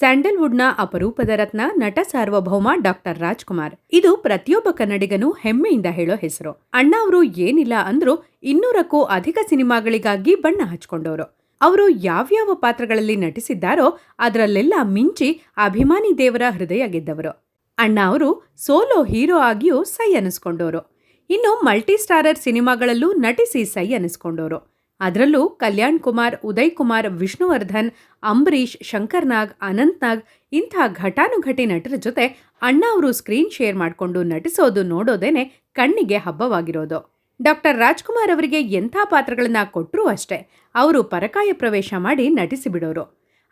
ಸ್ಯಾಂಡಲ್ವುಡ್ನ ಅಪರೂಪದ ರತ್ನ ನಟ ಸಾರ್ವಭೌಮ ಡಾಕ್ಟರ್ ರಾಜ್ಕುಮಾರ್. ಇದು ಪ್ರತಿಯೊಬ್ಬ ಕನ್ನಡಿಗನೂ ಹೆಮ್ಮೆಯಿಂದ ಹೇಳೋ ಹೆಸರು. ಅಣ್ಣ ಅವರು ಏನಿಲ್ಲ ಅಂದ್ರೂ ಇನ್ನೂರಕ್ಕೂ ಅಧಿಕ ಸಿನಿಮಾಗಳಿಗಾಗಿ ಬಣ್ಣ ಹಚ್ಕೊಂಡವರು. ಅವರು ಯಾವ್ಯಾವ ಪಾತ್ರಗಳಲ್ಲಿ ನಟಿಸಿದ್ದಾರೋ ಅದರಲ್ಲೆಲ್ಲ ಮಿಂಚಿ ಅಭಿಮಾನಿ ದೇವರ ಹೃದಯ ಗೆದ್ದವರು. ಅಣ್ಣ ಅವರು ಸೋಲೋ ಹೀರೋ ಆಗಿಯೂ ಸೈ ಅನಿಸ್ಕೊಂಡವರು. ಇನ್ನು ಮಲ್ಟಿ ಸ್ಟಾರರ್ ಸಿನಿಮಾಗಳಲ್ಲೂ ನಟಿಸಿ ಸೈ ಅನಿಸ್ಕೊಂಡವರು. ಅದರಲ್ಲೂ ಕಲ್ಯಾಣ್ ಕುಮಾರ್, ಉದಯ್ ಕುಮಾರ್, ವಿಷ್ಣುವರ್ಧನ್, ಅಂಬರೀಷ್ ಶಂಕರ್ನಾಗ್ ಅನಂತ್ನಾಗ್ ಇಂಥ ಘಟಾನುಘಟಿ ನಟರ ಜೊತೆ ಅಣ್ಣ ಅವರು ಸ್ಕ್ರೀನ್ ಶೇರ್ ಮಾಡಿಕೊಂಡು ನಟಿಸೋದು ನೋಡೋದೇನೆ ಕಣ್ಣಿಗೆ ಹಬ್ಬವಾಗಿರೋದು. ಡಾಕ್ಟರ್ ರಾಜ್ಕುಮಾರ್ ಅವರಿಗೆ ಎಂಥ ಪಾತ್ರಗಳನ್ನ ಕೊಟ್ಟರೂ ಅಷ್ಟೇ, ಅವರು ಪರಕಾಯ ಪ್ರವೇಶ ಮಾಡಿ ನಟಿಸಿಬಿಡೋರು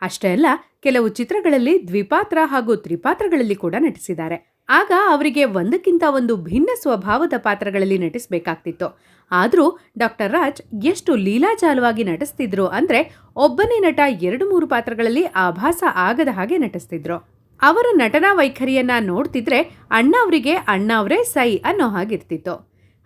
ಅಷ್ಟೇ ಅಲ್ಲ, ಕೆಲವು ಚಿತ್ರಗಳಲ್ಲಿ ದ್ವಿಪಾತ್ರ ಹಾಗೂ ತ್ರಿಪಾತ್ರಗಳಲ್ಲಿ ಕೂಡ ನಟಿಸಿದ್ದಾರೆ. ಆಗ ಅವರಿಗೆ ಒಂದಕ್ಕಿಂತ ಒಂದು ಭಿನ್ನ ಸ್ವಭಾವದ ಪಾತ್ರಗಳಲ್ಲಿ ನಟಿಸಬೇಕಾಗ್ತಿತ್ತು. ಆದರೂ ಡಾಕ್ಟರ್ ರಾಜ್ ಎಷ್ಟು ಲೀಲಾಜಾಲವಾಗಿ ನಟಿಸ್ತಿದ್ರು ಅಂದರೆ ಒಬ್ಬನೇ ನಟ ಎರಡು ಮೂರು ಪಾತ್ರಗಳಲ್ಲಿ ಆಭಾಸ ಆಗದ ಹಾಗೆ ನಟಿಸ್ತಿದ್ರು. ಅವರ ನಟನಾ ವೈಖರಿಯನ್ನ ನೋಡ್ತಿದ್ರೆ ಅಣ್ಣ ಅವರಿಗೆ ಅಣ್ಣ ಅವರೇ ಸೈ ಅನ್ನೋ ಹಾಗಿರ್ತಿತ್ತು.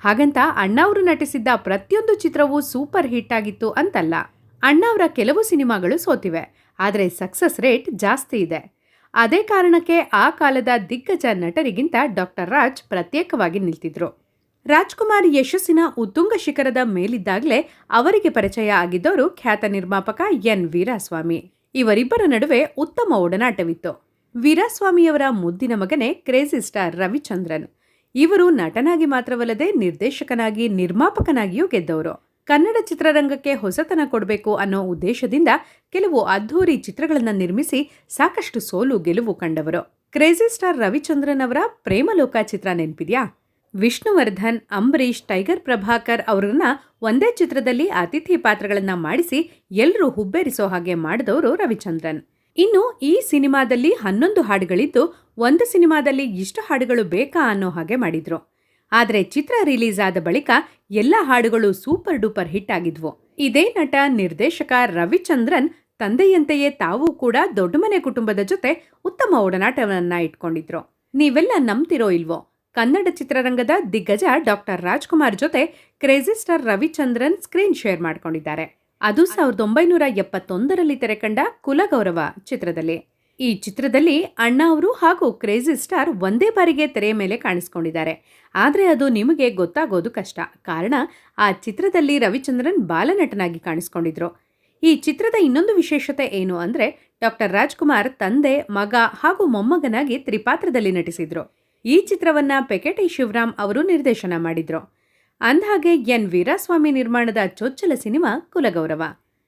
ಹಾಗಂತ ಅಣ್ಣವರು ನಟಿಸಿದ್ದ ಪ್ರತಿಯೊಂದು ಚಿತ್ರವೂ ಸೂಪರ್ ಹಿಟ್ ಆಗಿತ್ತು ಅಂತಲ್ಲ. ಅಣ್ಣವರ ಕೆಲವು ಸಿನಿಮಾಗಳು ಸೋತಿವೆ. ಆದರೆ ಸಕ್ಸಸ್ ರೇಟ್ ಜಾಸ್ತಿ ಇದೆ. ಅದೇ ಕಾರಣಕ್ಕೆ ಆ ಕಾಲದ ದಿಗ್ಗಜ ನಟರಿಗಿಂತ ಡಾಕ್ಟರ್ ರಾಜ್ ಪ್ರತ್ಯೇಕವಾಗಿ ನಿಲ್ತಿದ್ರು. ರಾಜ್ಕುಮಾರ್ ಯಶಸ್ಸಿನ ಉತ್ತುಂಗ ಶಿಖರದ ಮೇಲಿದ್ದಾಗಲೇ ಅವರಿಗೆ ಪರಿಚಯ ಆಗಿದ್ದವರು ಖ್ಯಾತ ನಿರ್ಮಾಪಕ ಎನ್ ವೀರಾಸ್ವಾಮಿ. ಇವರಿಬ್ಬರ ನಡುವೆ ಉತ್ತಮ ಒಡನಾಟವಿತ್ತು. ವೀರಾಸ್ವಾಮಿಯವರ ಮುದ್ದಿನ ಮಗನೇ ಕ್ರೇಜಿ ಸ್ಟಾರ್ ರವಿಚಂದ್ರನ್. ಇವರು ನಟನಾಗಿ ಮಾತ್ರವಲ್ಲದೆ ನಿರ್ದೇಶಕನಾಗಿ ನಿರ್ಮಾಪಕನಾಗಿಯೂ ಗೆದ್ದವರು. ಕನ್ನಡ ಚಿತ್ರರಂಗಕ್ಕೆ ಹೊಸತನ ಕೊಡಬೇಕು ಅನ್ನೋ ಉದ್ದೇಶದಿಂದ ಕೆಲವು ಅದ್ಧೂರಿ ಚಿತ್ರಗಳನ್ನು ನಿರ್ಮಿಸಿ ಸಾಕಷ್ಟು ಸೋಲು ಗೆಲುವು ಕಂಡವರು. ಕ್ರೇಜಿ ಸ್ಟಾರ್ ರವಿಚಂದ್ರನ್ ಅವರ ಪ್ರೇಮಲೋಕ ಚಿತ್ರ ನೆನಪಿದ್ಯಾ? ವಿಷ್ಣುವರ್ಧನ್, ಅಂಬರೀಷ್, ಟೈಗರ್ ಪ್ರಭಾಕರ್ ಅವರನ್ನ ಒಂದೇ ಚಿತ್ರದಲ್ಲಿ ಅತಿಥಿ ಪಾತ್ರಗಳನ್ನ ಮಾಡಿಸಿ ಎಲ್ಲರೂ ಹುಬ್ಬೇರಿಸೋ ಹಾಗೆ ಮಾಡಿದವರು ರವಿಚಂದ್ರನ್. ಇನ್ನು ಈ ಸಿನಿಮಾದಲ್ಲಿ ಹನ್ನೊಂದು ಹಾಡುಗಳಿದ್ದು ಒಂದು ಸಿನಿಮಾದಲ್ಲಿ ಇಷ್ಟು ಹಾಡುಗಳು ಬೇಕಾ ಅನ್ನೋ ಹಾಗೆ ಮಾಡಿದ್ರು. ಆದರೆ ಚಿತ್ರ ರಿಲೀಸ್ ಆದ ಬಳಿಕ ಎಲ್ಲ ಹಾಡುಗಳು ಸೂಪರ್ ಡೂಪರ್ ಹಿಟ್ ಆಗಿದ್ವು. ಇದೇ ನಟ, ನಿರ್ದೇಶಕ ರವಿಚಂದ್ರನ್ ತಂದೆಯಂತೆಯೇ ತಾವೂ ಕೂಡ ದೊಡ್ಡ ಮನೆ ಕುಟುಂಬದ ಜೊತೆ ಉತ್ತಮ ಒಡನಾಟವನ್ನ ಇಟ್ಕೊಂಡಿದ್ರು. ನೀವೆಲ್ಲ ನಂಬ್ತಿರೋ ಇಲ್ವೋ? ಕನ್ನಡ ಚಿತ್ರರಂಗದ ದಿಗ್ಗಜ ಡಾಕ್ಟರ್ ರಾಜ್ಕುಮಾರ್ ಜೊತೆ crazy star Ravichandran screen share ಮಾಡ್ಕೊಂಡಿದ್ದಾರೆ. ಅದು ಸಾವಿರದ ಒಂಬೈನೂರ ಎಪ್ಪತ್ತೊಂದರಲ್ಲಿ ತೆರೆಕಂಡ ಕುಲಗೌರವ ಚಿತ್ರದಲ್ಲಿ. ಈ ಚಿತ್ರದಲ್ಲಿ ಅಣ್ಣ ಅವರು ಹಾಗೂ ಕ್ರೇಜಿ ಸ್ಟಾರ್ ಒಂದೇ ಬಾರಿಗೆ ತೆರೆಯ ಮೇಲೆ ಕಾಣಿಸ್ಕೊಂಡಿದ್ದಾರೆ. ಆದರೆ ಅದು ನಿಮಗೆ ಗೊತ್ತಾಗೋದು ಕಷ್ಟ. ಕಾರಣ, ಆ ಚಿತ್ರದಲ್ಲಿ ರವಿಚಂದ್ರನ್ ಬಾಲನಟನಾಗಿ ಕಾಣಿಸ್ಕೊಂಡಿದ್ರು. ಈ ಚಿತ್ರದ ಇನ್ನೊಂದು ವಿಶೇಷತೆ ಏನು ಅಂದರೆ, ಡಾಕ್ಟರ್ ರಾಜ್ಕುಮಾರ್ ತಂದೆ, ಮಗ ಹಾಗೂ ಮೊಮ್ಮಗನಾಗಿ ತ್ರಿಪಾತ್ರದಲ್ಲಿ ನಟಿಸಿದ್ರು. ಈ ಚಿತ್ರವನ್ನ ಪೆಕೆಟಿ ಶಿವರಾಮ್ ಅವರು ನಿರ್ದೇಶನ ಮಾಡಿದ್ರು. ಅಂದಹಾಗೆ, ಎನ್. ವೀರಾಸ್ವಾಮಿ ನಿರ್ಮಾಣದ ಚೊಚ್ಚಲ ಸಿನಿಮಾ ಕುಲಗೌರವ.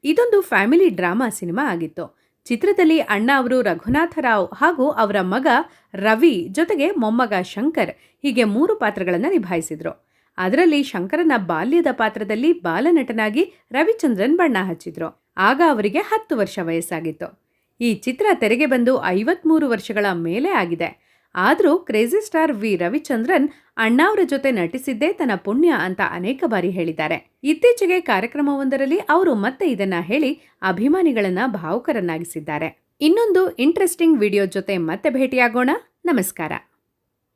ಇದೊಂದು ಫ್ಯಾಮಿಲಿ ಡ್ರಾಮಾ ಸಿನಿಮಾ ಆಗಿತ್ತು. ಚಿತ್ರದಲ್ಲಿ ಅಣ್ಣ ಅವರು ರಘುನಾಥ ರಾವ್ ಹಾಗೂ ಅವರ ಮಗ ರವಿ ಜೊತೆಗೆ ಮೊಮ್ಮಗ ಶಂಕರ್ ಹೀಗೆ ಮೂರು ಪಾತ್ರಗಳನ್ನು ನಿಭಾಯಿಸಿದ್ರು. ಅದರಲ್ಲಿ ಶಂಕರನ ಬಾಲ್ಯದ ಪಾತ್ರದಲ್ಲಿ ಬಾಲನಟನಾಗಿ ರವಿಚಂದ್ರನ್ ಬಣ್ಣ ಹಚ್ಚಿದ್ರು. ಆಗ ಅವರಿಗೆ ಹತ್ತು ವರ್ಷ ವಯಸ್ಸಾಗಿತ್ತು. ಈ ಚಿತ್ರ ತೆರೆಗೆ ಬಂದು ಐವತ್ಮೂರು ವರ್ಷಗಳ ಮೇಲೆ ಆಗಿದೆ. ಆದರೂ ಕ್ರೇಜಿ ಸ್ಟಾರ್ ವಿ ರವಿಚಂದ್ರನ್ ಅಣ್ಣಾವ್ರ ಜೊತೆ ನಟಿಸಿದ್ದೇ ತನ್ನ ಪುಣ್ಯ ಅಂತ ಅನೇಕ ಬಾರಿ ಹೇಳಿದ್ದಾರೆ. ಇತ್ತೀಚೆಗೆ ಕಾರ್ಯಕ್ರಮವೊಂದರಲ್ಲಿ ಅವರು ಮತ್ತೆ ಇದನ್ನ ಹೇಳಿ ಅಭಿಮಾನಿಗಳನ್ನ ಭಾವುಕರನ್ನಾಗಿಸಿದ್ದಾರೆ. ಇನ್ನೊಂದು ಇಂಟ್ರೆಸ್ಟಿಂಗ್ ವಿಡಿಯೋ ಜೊತೆ ಮತ್ತೆ ಭೇಟಿಯಾಗೋಣ. ನಮಸ್ಕಾರ.